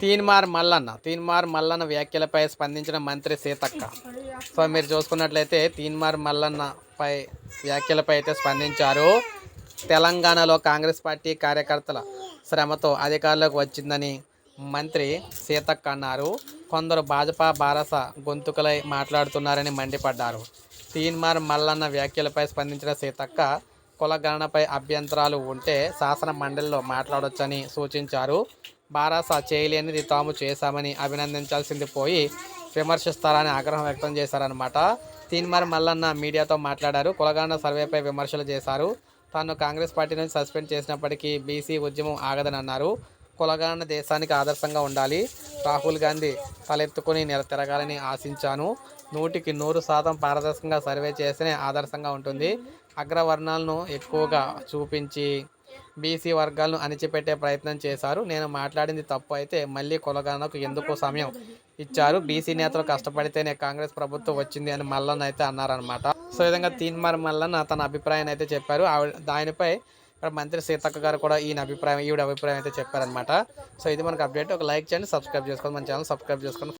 తీన్మార్ మల్లన్న తీన్మార్ మల్లన్న వ్యాఖ్యలపై స్పందించిన మంత్రి సీతక్క. సో మీరు చూసుకున్నట్లయితే తీన్మార్ మల్లన్నపై వ్యాఖ్యలపై అయితే స్పందించారు. తెలంగాణలో కాంగ్రెస్ పార్టీ కార్యకర్తల శ్రమతో అధికారంలోకి వచ్చిందని మంత్రి సీతక్క అన్నారు. కొందరు భాజపా బారస గొంతుకలై మాట్లాడుతున్నారని మండిపడ్డారు. తీన్మార్ మల్లన్న వ్యాఖ్యలపై స్పందించిన సీతక్క కులగణనపై అభ్యంతరాలు ఉంటే శాసన మండలిలో మాట్లాడొచ్చని సూచించారు. బారాసా చేయలేనిది తాము చేశామని అభినందించాల్సింది పోయి విమర్శిస్తారని ఆగ్రహం వ్యక్తం చేశారనమాట తీన్మార్ మల్లన్న మీడియాతో మాట్లాడారు. కులగణన సర్వేపై విమర్శలు చేశారు. తాను కాంగ్రెస్ పార్టీ నుంచి సస్పెండ్ చేసినప్పటికీ బీసీ ఉద్యమం ఆగదని అన్నారు కులగణన దేశానికి ఆదర్శంగా ఉండాలి. రాహుల్ గాంధీ తలెత్తుకుని తిరగాలని ఆశించాను. నూటికి నూరు శాతం పారదర్శకంగా సర్వే చేస్తేనే ఆదర్శంగా ఉంటుంది. అగ్రవర్ణాలను ఎక్కువగా చూపించి బీసీ వర్గాలను అణిచిపెట్టే ప్రయత్నం చేశారు. నేను మాట్లాడింది తప్పు అయితే మళ్ళీ కులగణనకు ఎందుకు సమయం ఇచ్చారు. బీసీ నేతలు కష్టపడితేనే కాంగ్రెస్ ప్రభుత్వం వచ్చింది అని మల్లన్న అయితే అన్నారనమాట సో విధంగా తీన్మార్ మల్లన్న తన అభిప్రాయాన్ని అయితే చెప్పారు. దానిపై ఇక్కడ మంత్రి సీతక్క గారు కూడా ఈయన అభిప్రాయం ఈవిడ అభిప్రాయం అయితే చెప్పారనమాట సో ఇది మనకు అప్డేట్ ఒక లైక్ చేయండి సబ్స్క్రైబ్ చేసుకోండి మన ఛానల్ సబ్స్క్రైబ్ చేసుకోండి.